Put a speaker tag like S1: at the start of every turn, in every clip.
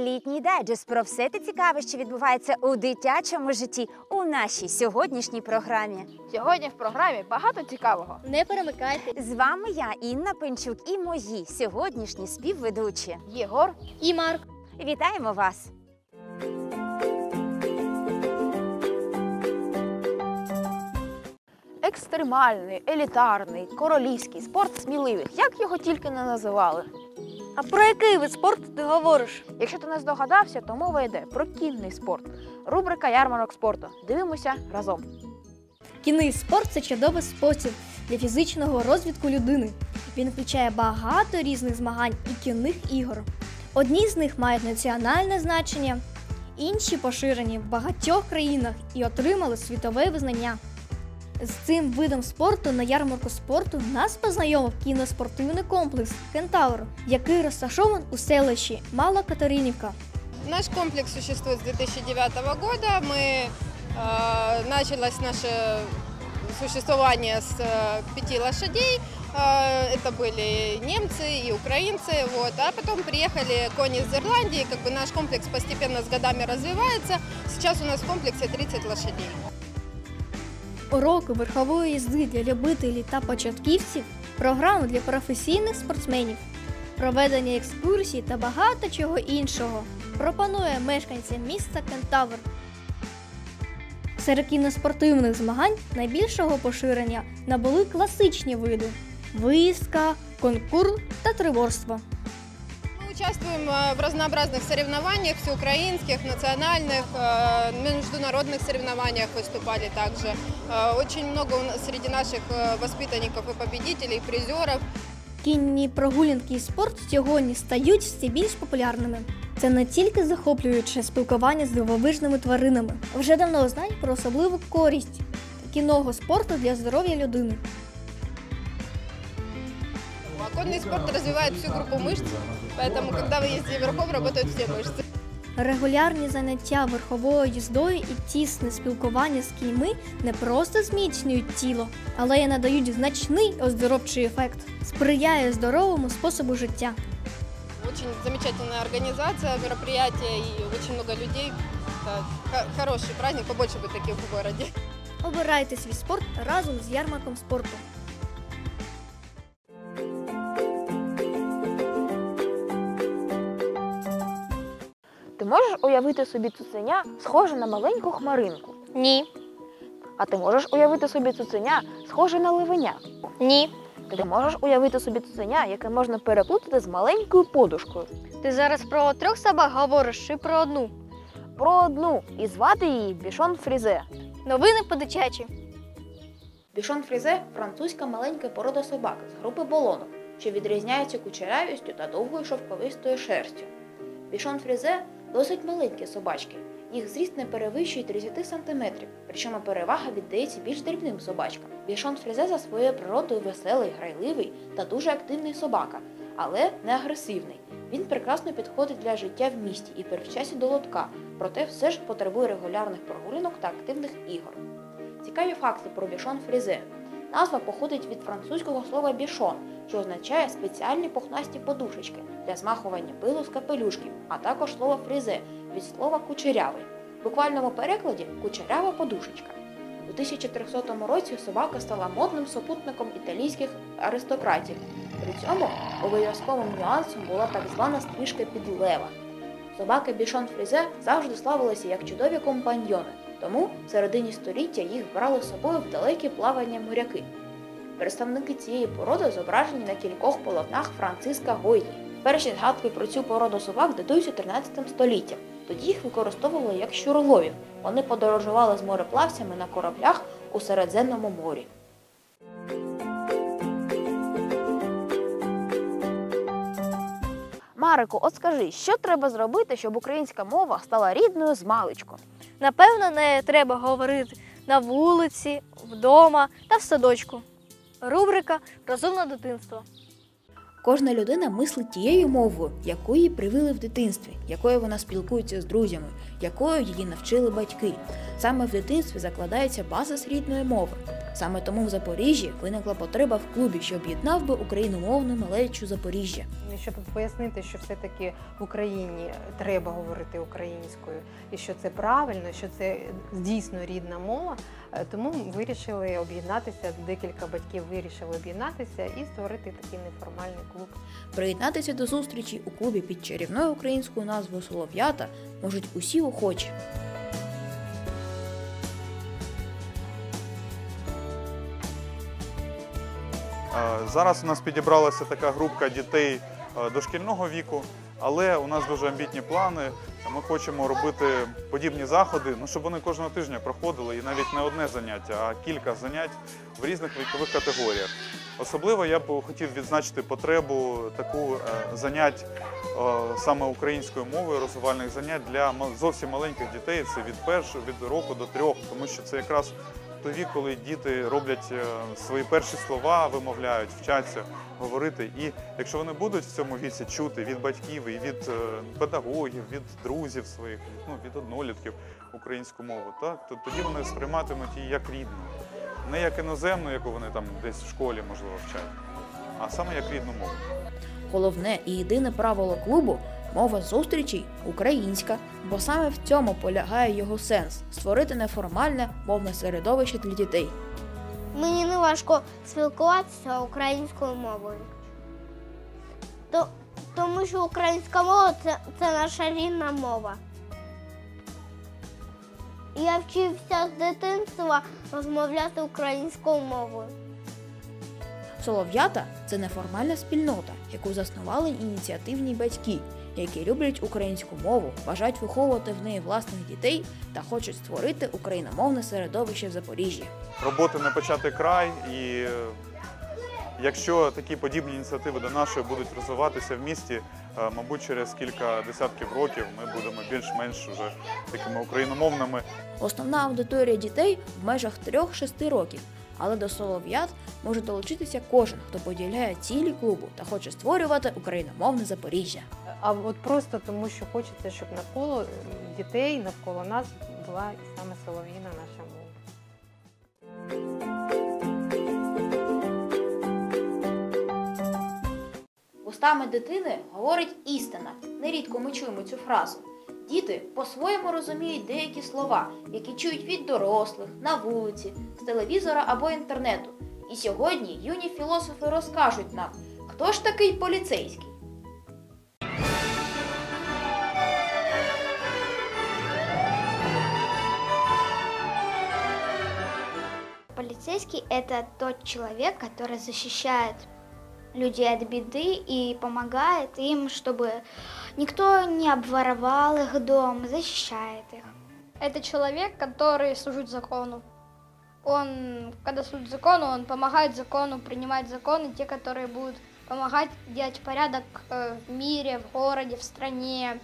S1: Літній дайджест про все те цікаве, що відбувається у дитячому житті у нашій сьогоднішній програмі.
S2: Сьогодні в програмі багато цікавого.
S3: Не перемикайте.
S1: З вами я, Інна Пенчук, і мої сьогоднішні співведучі.
S2: Єгор,
S3: І Марк.
S1: Вітаємо вас!
S2: екстремальний, елітарний, королівський спорт сміливих, як його тільки не називали.
S3: А про який вид спорту ти говориш?
S2: Якщо ти не здогадався, то мова йде про кінний спорт. Рубрика ярмарок спорту. Дивимося разом.
S3: Кінний спорт це чудовий спосіб для фізичного розвитку людини. Він включає багато різних змагань і кінних ігор. Одні з них мають національне значення, інші поширені в багатьох країнах і отримали світове визнання. З цим видом спорту на ярмарку спорту нас познайомив кіноспортивний комплекс Кентавр, який розташований у селищі Мала Катеринівка.
S4: Наш комплекс существует с 2009 года. Мы э, началось наше существование с э, пяти лошадей. Э, это были немцы и украинцы. Вот. А потом приехали кони из Ирландии. Как бы наш комплекс постепенно с годами развивается. Сейчас у нас в комплексе 30 лошадей.
S3: Уроки верхової їзди для любителів та початківців, програми для професійних спортсменів, проведення екскурсій та багато чого іншого пропонує мешканцям міста Кентавр. Серед кіноспортивних змагань найбільшого поширення набули класичні види виїздка, конкур та триворство.
S4: Мы участвуем э, в разнообразных соревнованиях, всеукраинских, национальных, э, международных соревнованиях выступали также. Э, Очень много у нас среди наших э, воспитанников и победителей, и призеров.
S3: Кінні прогулянки і спорт сьогодні стають все більш популярними. Це не тільки захоплююче спілкування з дивовижними тваринами, вже давно знань про особливу користь кінного спорту для здоров'я людини.
S4: А конный спорт развивает всю группу мышц, поэтому когда вы ездите верхом, работают все мышцы.
S3: Регулярні заняття верховою їздою і тісне спілкування з кіньми не просто зміцнюють тіло, але й надають значний оздоровчий ефект, сприяє здоровому способу життя.
S4: Очень замечательная организация, мероприятия и очень много людей. Это хо- хороший праздник, побольше бы таких в городе.
S3: Обирайте свій спорт разом з ярмарком спорту.
S2: Ти можеш уявити собі цуценя, схоже на маленьку хмаринку.
S3: Ні.
S2: А ти можеш уявити собі цуценя, схоже на ливеня.
S3: Ні.
S2: Ти можеш уявити собі цуценя, яке можна переплутати з маленькою подушкою.
S3: Ти зараз про трьох собак говориш чи про одну?
S2: Про одну і звати її Бішон Фрізе.
S3: Новини подичачі.
S5: Бішон Фрізе французька маленька порода собак з групи болонок, що відрізняється кучерявістю та довгою шовковистою шерстю. Бішон Фрізе досить маленькі собачки. Їх зріст не перевищує 30 см, причому перевага віддається більш дрібним собачкам. Бішон Фрізе за своєю природою веселий, грайливий та дуже активний собака, але не агресивний. Він прекрасно підходить для життя в місті і привчасі до лотка, проте все ж потребує регулярних прогулянок та активних ігор. Цікаві факти про бішон фрізе. Назва походить від французького слова бішон, що означає спеціальні пухнасті подушечки для змахування пилу з капелюшків, а також слово фрізе від слова кучерявий. В буквальному перекладі кучерява подушечка. У 1300 році собака стала модним супутником італійських аристократів. При цьому обов'язковим нюансом була так звана стрижка під лева. Собаки бішон фрізе завжди славилися як чудові компаньйони, тому в середині століття їх брали з собою в далекі плавання моряки. Представники цієї породи зображені на кількох полотнах Франциска Гойді. Перші згадки про цю породу собак датуються 13 століттям. Тоді їх використовували як щуроловів. Вони подорожували з мореплавцями на кораблях у Середземному морі.
S2: Марику, от скажи, що треба зробити, щоб українська мова стала рідною з маличку?
S3: Напевно, не треба говорити на вулиці, вдома та в садочку. Рубрика Розумне дитинство.
S5: Кожна людина мислить тією мовою, яку їй привили в дитинстві, якою вона спілкується з друзями, якою її навчили батьки. Саме в дитинстві закладається базис рідної мови. Саме тому в Запоріжжі виникла потреба в клубі, що об'єднав би україномовну малечу Запоріжжя.
S6: щоб пояснити, що все-таки в Україні треба говорити українською, і що це правильно, що це дійсно рідна мова. е, Тому вирішили об'єднатися. Декілька батьків вирішили об'єднатися і створити такий неформальний клуб.
S5: Приєднатися до зустрічі у клубі під чарівною українською назвою Солов'ята можуть усі охочі.
S7: Зараз у нас підібралася така групка дітей е, дошкільного віку, але у нас дуже амбітні плани. Ми хочемо робити подібні заходи, ну щоб вони кожного тижня проходили і навіть не одне заняття, а кілька занять в різних вікових категоріях. Особливо я б хотів відзначити потребу таку е, занять е, саме українською мовою, розвивальних занять для зовсім маленьких дітей. Це від першого від року до трьох, тому що це якраз той вік, коли діти роблять е, свої перші слова, вимовляють, вчаться говорити. І якщо вони будуть в цьому віці чути від батьків і від педагогів, від друзів своїх, ну від однолітків українську мову, так то тоді вони сприйматимуть її як рідну, не як іноземну, яку вони там десь в школі можливо вчать, а саме як рідну мову.
S5: Головне і єдине правило клубу мова зустрічей українська, бо саме в цьому полягає його сенс створити неформальне мовне середовище для дітей.
S8: Мені не важко спілкуватися українською мовою. Тому що українська мова це, це наша рідна мова. Я вчився з дитинства розмовляти українською мовою.
S5: Солов'ята це неформальна спільнота, яку заснували ініціативні батьки, які люблять українську мову, бажають виховувати в неї власних дітей та хочуть створити україномовне середовище в Запоріжжі.
S7: роботи не почати край, і якщо такі подібні ініціативи до нашої будуть розвиватися в місті, е, мабуть, через кілька десятків років ми будемо більш-менш уже такими україномовними.
S5: Основна аудиторія дітей в межах 3-6 років, але до солов'ят може долучитися кожен, хто поділяє цілі клубу та хоче створювати україномовне Запоріжжя.
S6: А от просто тому, що хочеться, щоб навколо дітей, навколо нас була саме солов'їна наша
S2: Устами дитини говорить істина. Нерідко ми чуємо цю фразу. Діти по-своєму розуміють деякі слова, які чують від дорослих, на вулиці, з телевізора або інтернету. І сьогодні юні філософи розкажуть нам, хто ж такий поліцейський.
S8: Полицейский – это тот человек, который защищает людей от беды и помогает им, чтобы никто не обворовал их дом, защищает их.
S9: Это человек, который служит закону. Он, когда служит закону, он помогает закону принимать законы, те, которые будут помогать делать порядок э, в мире, в городе, в стране.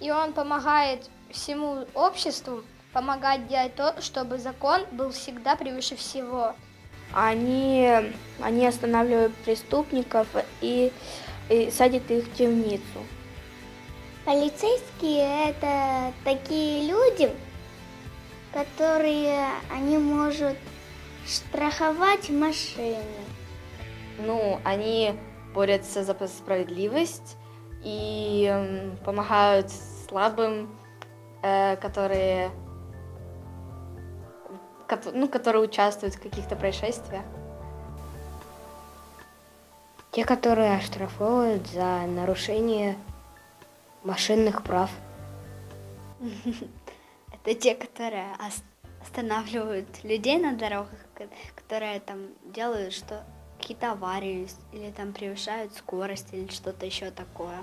S9: И он помогает всему обществу помогать делать то, чтобы закон был всегда превыше всего.
S10: Они, они останавливают преступников и, и садят их в темницу.
S8: Полицейские – это такие люди, которые они могут страховать машины.
S10: Ну, они борются за справедливость и помогают слабым, э, которые, кото- ну, которые участвуют в каких-то происшествиях.
S11: Те, которые оштрафовывают за нарушение машинных прав.
S12: Это те, которые ос- останавливают людей на дорогах, ко- которые там делают что какие-то аварии или там превышают скорость или что-то еще такое.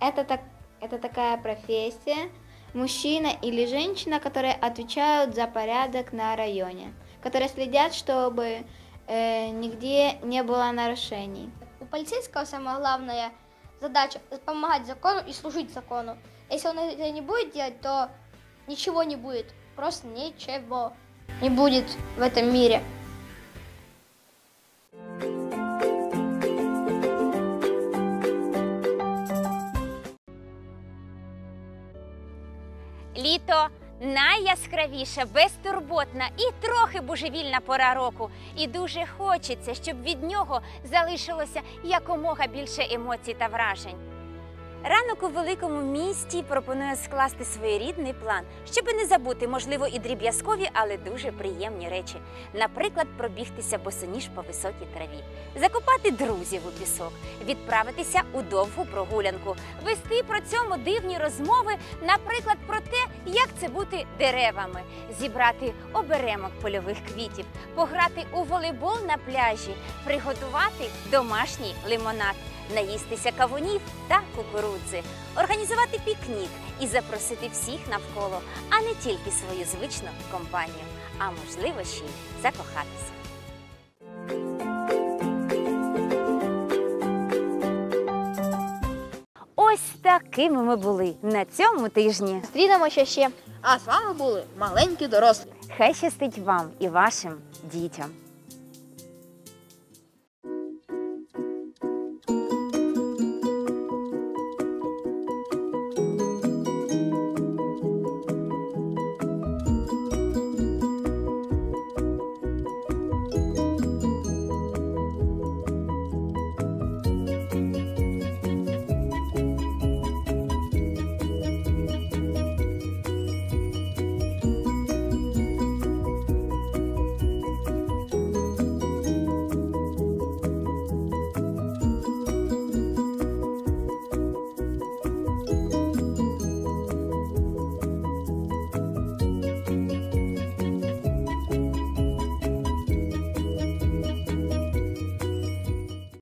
S13: Это, так, это такая профессия, мужчина или женщина, которые отвечают за порядок на районе, которые следят, чтобы э, нигде не было нарушений.
S9: У полицейского самая главная задача помогать закону и служить закону. Если он это не будет делать, то ничего не будет. Просто ничего не будет в этом мире.
S1: Літо найяскравіша, безтурботна і трохи божевільна пора року. І дуже хочеться, щоб від нього залишилося якомога більше емоцій та вражень. Ранок у великому місті пропонує скласти своєрідний план, щоб не забути, можливо, і дріб'язкові, але дуже приємні речі. Наприклад, пробігтися босоніж по високій траві, закопати друзів у пісок, відправитися у довгу прогулянку, вести про цьому дивні розмови, наприклад, про те, як це бути деревами, зібрати оберемок польових квітів, пограти у волейбол на пляжі, приготувати домашній лимонад наїстися кавунів та кукурудзи, організувати пікнік і запросити всіх навколо, а не тільки свою звичну компанію, а можливо ще й закохатися. Ось такими ми були на цьому тижні.
S2: Зустрінемося ще. А з вами були маленькі дорослі.
S1: Хай щастить вам і вашим дітям.